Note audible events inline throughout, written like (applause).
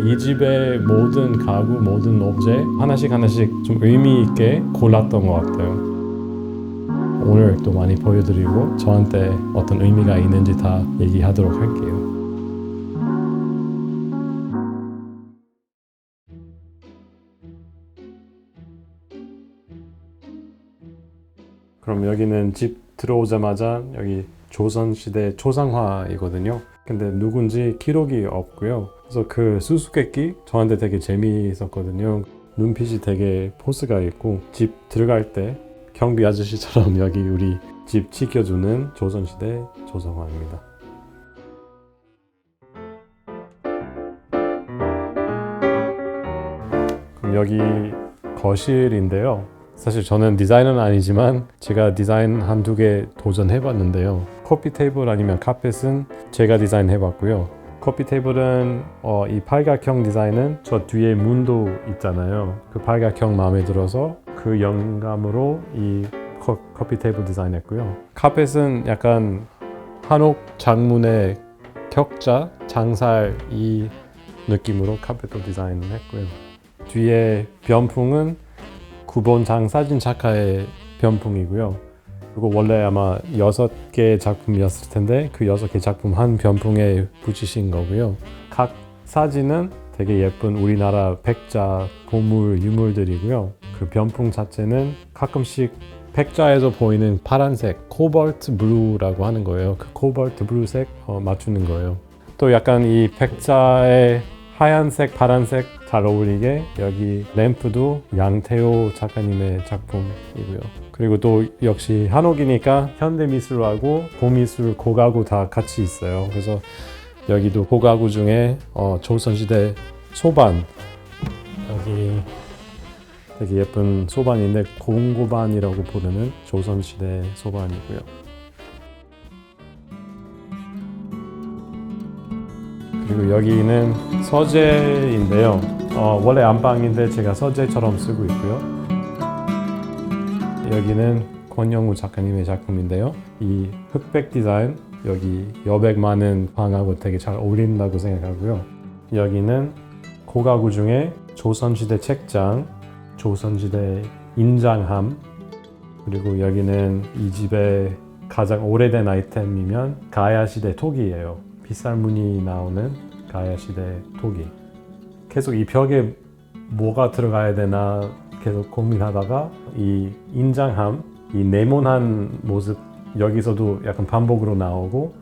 이 집의 모든 가구, 모든 오브제 하나씩 하나씩 좀 의미 있게 골랐던 것 같아요. 오늘 또 많이 보여드리고 저한테 어떤 의미가 있는지 다 얘기하도록 할게요. 그럼 여기는 집 들어오자마자 여기 조선시대 초상화이거든요. 근데 누군지 기록이 없고요. 그래서 그 수수께끼 저한테 되게 재미있었거든요. 눈빛이 되게 포스가 있고 집 들어갈 때 경비 아저씨처럼 (laughs) 여기 우리 집 지켜주는 조선시대 조상화입니다. 그럼 여기 거실인데요. 사실 저는 디자이너는 아니지만 제가 디자인 한두 개 도전해 봤는데요. 커피 테이블 아니면 카펫은 제가 디자인해 봤고요. 커피 테이블은 어, 이 팔각형 디자인은 저 뒤에 문도 있잖아요. 그 팔각형 마음에 들어서 그 영감으로 이 커, 커피 테이블 디자인했고요. 카펫은 약간 한옥 장문의 격자, 장살 이 느낌으로 카펫도 디자인했고요. 뒤에 변풍은 구본장 사진 작가의 변풍이고요. 그리고 원래 아마 여섯 개 작품이었을 텐데 그 여섯 개 작품 한 변풍에 붙이신 거고요. 각 사진은 되게 예쁜 우리나라 백자 보물 유물들이고요. 그 변풍 자체는 가끔씩 백자에서 보이는 파란색 코발트 블루라고 하는 거예요. 그 코발트 블루색 어, 맞추는 거예요. 또 약간 이 백자의 하얀색, 파란색 잘 어울리게 여기 램프도 양태호 작가님의 작품이고요. 그리고 또 역시 한옥이니까 현대미술하고 고미술, 고가구 다 같이 있어요. 그래서 여기도 고가구 중에 어, 조선시대 소반 여기 되게 예쁜 소반인데 공고반이라고 부르는 조선시대 소반이고요. 그리고 여기는 서재인데요. 어, 원래 안방인데 제가 서재처럼 쓰고 있고요. 여기는 권영우 작가님의 작품인데요. 이 흑백 디자인 여기 여백 많은 방하고 되게 잘 어울린다고 생각하고요. 여기는 고가구 중에 조선시대 책장, 조선시대 인장함, 그리고 여기는 이 집의 가장 오래된 아이템이면 가야시대 토기예요. 빗살무늬 나오는 가야 시대 토기. 계속 이 벽에 뭐가 들어가야 되나 계속 고민하다가 이 인장함, 이 네모난 모습 여기서도 약간 반복으로 나오고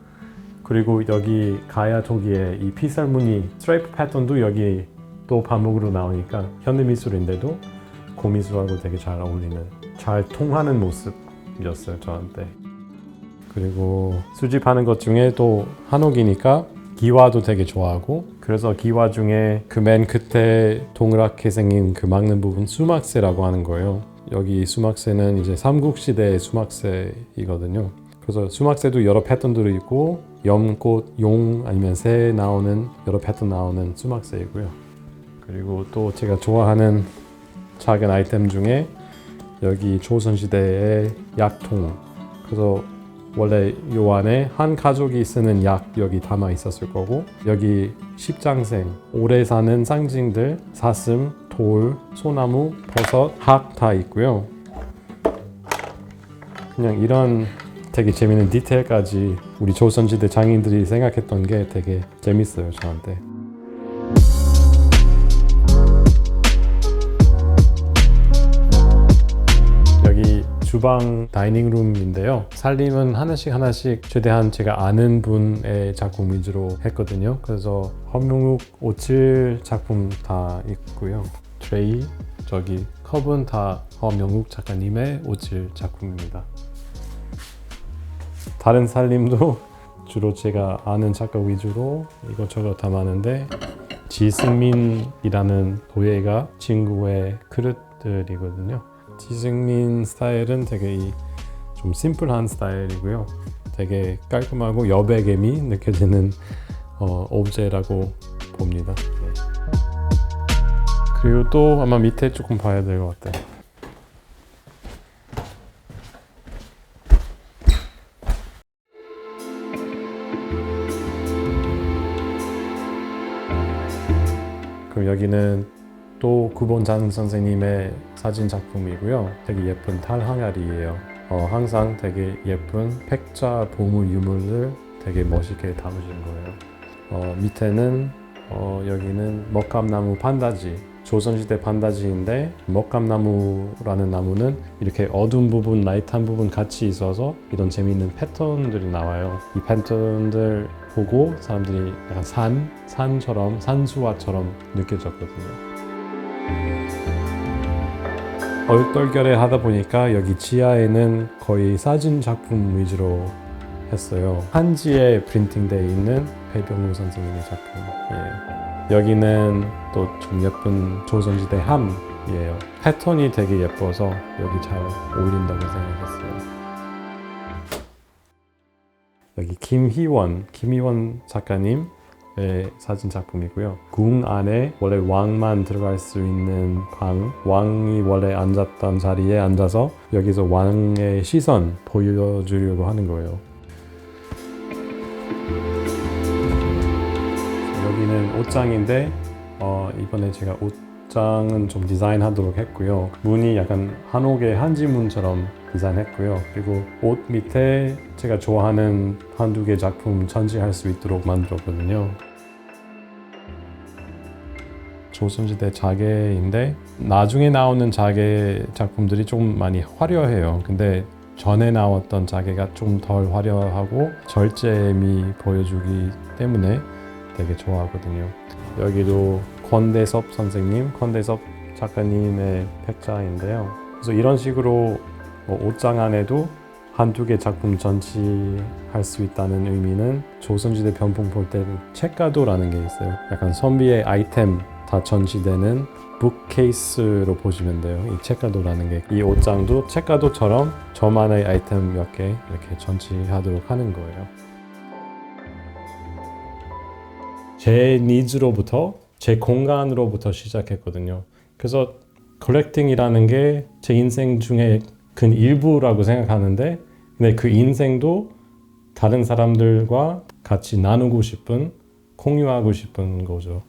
그리고 여기 가야 토기의 이 피살 무늬 스트라이프 패턴도 여기 또 반복으로 나오니까 현대 미술인데도 고미술하고 되게 잘 어울리는 잘 통하는 모습이었어요 저한테 그리고 수집하는 것 중에 또 한옥이니까 기와도 되게 좋아하고 그래서 기와 중에 그 맨 끝에 동그랗게 생긴 그 막는 부분 수막새라고 하는 거예요. 여기 수막새는 이제 삼국시대 수막새이거든요. 그래서 수막새도 여러 패턴들이 있고 염꽃, 용 아니면 새 나오는 여러 패턴 나오는 수막새이고요. 그리고 또 제가 좋아하는 작은 아이템 중에 여기 조선시대의 약통. 그래서 원래 요 안에 한 가족이 쓰는 약 여기 담아 있었을 거고 여기 십장생 오래 사는 상징들 사슴, 돌, 소나무, 버섯, 학 다 있고요. 그냥 이런 되게 재밌는 디테일까지 우리 조선시대 장인들이 생각했던 게 되게 재밌어요 저한테 주방 다이닝룸인데요. 살림은 하나씩 하나씩 최대한 제가 아는 분의 작품 위주로 했거든요. 그래서 허명욱 오칠 작품 다 있고요. 트레이, 저기 컵은 다 허명욱 작가님의 오칠 작품입니다. 다른 살림도 (laughs) 주로 제가 아는 작가 위주로 이것저것 담았는데 지승민이라는 도예가 친구의 그릇들이거든요. 지승민 스타일은 되게 이 좀 심플한 스타일이고요. 되게 깔끔하고 여백감이 느껴지는 어, 오브제라고 봅니다. 네. 그리고 또 아마 밑에 조금 봐야 될 것 같아요. 그럼 여기는 또 구본장 선생님의 사진 작품이고요. 되게 예쁜 탈 항아리예요. 어, 항상 되게 예쁜 백자 보물 유물을 되게 멋있게 담으신 거예요. 어, 밑에는 어, 여기는 먹감나무 판다지 조선시대 판다지인데 먹감나무라는 나무는 이렇게 어두운 부분, 라이트한 부분 같이 있어서 이런 재미있는 패턴들이 나와요. 이 패턴들 보고 사람들이 약간 산, 산처럼 산수화처럼 느껴졌거든요. 얼떨결에 하다 보니까 여기 지하에는 거의 사진 작품 위주로 했어요. 한지에 프린팅되어 있는 배병우 선생님의 작품이에요. 여기는 또 좀 예쁜 조선시대 함이에요. 패턴이 되게 예뻐서 여기 잘 어울린다고 생각했어요. 여기 김희원, 김희원 작가님 의 사진 작품이고요. 궁 안에 원래 왕만 들어갈 수 있는 방, 왕이 원래 앉았던 자리에 앉아서 여기서 왕의 시선 보여주려고 하는 거예요. 여기는 옷장인데 어, 이번에 제가 옷장은 좀 디자인하도록 했고요. 문이 약간 한옥의 한지문처럼 디자인했고요. 그리고 옷 밑에 제가 좋아하는 한두 개 작품 전시할 수 있도록 만들었거든요. 조선시대 자개인데 나중에 나오는 자개 작품들이 좀 많이 화려해요. 근데 전에 나왔던 자개가 좀 덜 화려하고 절제미 보여주기 때문에 되게 좋아하거든요. 여기도 권대섭 선생님, 권대섭 작가님의 백자인데요. 그래서 이런 식으로 뭐 옷장 안에도 한두 개 작품 전시할 수 있다는 의미는 조선시대 변품 볼 때는 책가도라는 게 있어요. 약간 선비의 아이템 다 전시되는 북케이스로 보시면 돼요. 이 책가도라는 게 이 옷장도 책가도처럼 저만의 아이템 몇 개 이렇게 전시하도록 하는 거예요. 제 니즈로부터 제 공간으로부터 시작했거든요. 그래서 컬렉팅이라는 게 제 인생 중에 큰 일부라고 생각하는데 근데 그 인생도 다른 사람들과 같이 나누고 싶은 공유하고 싶은 거죠.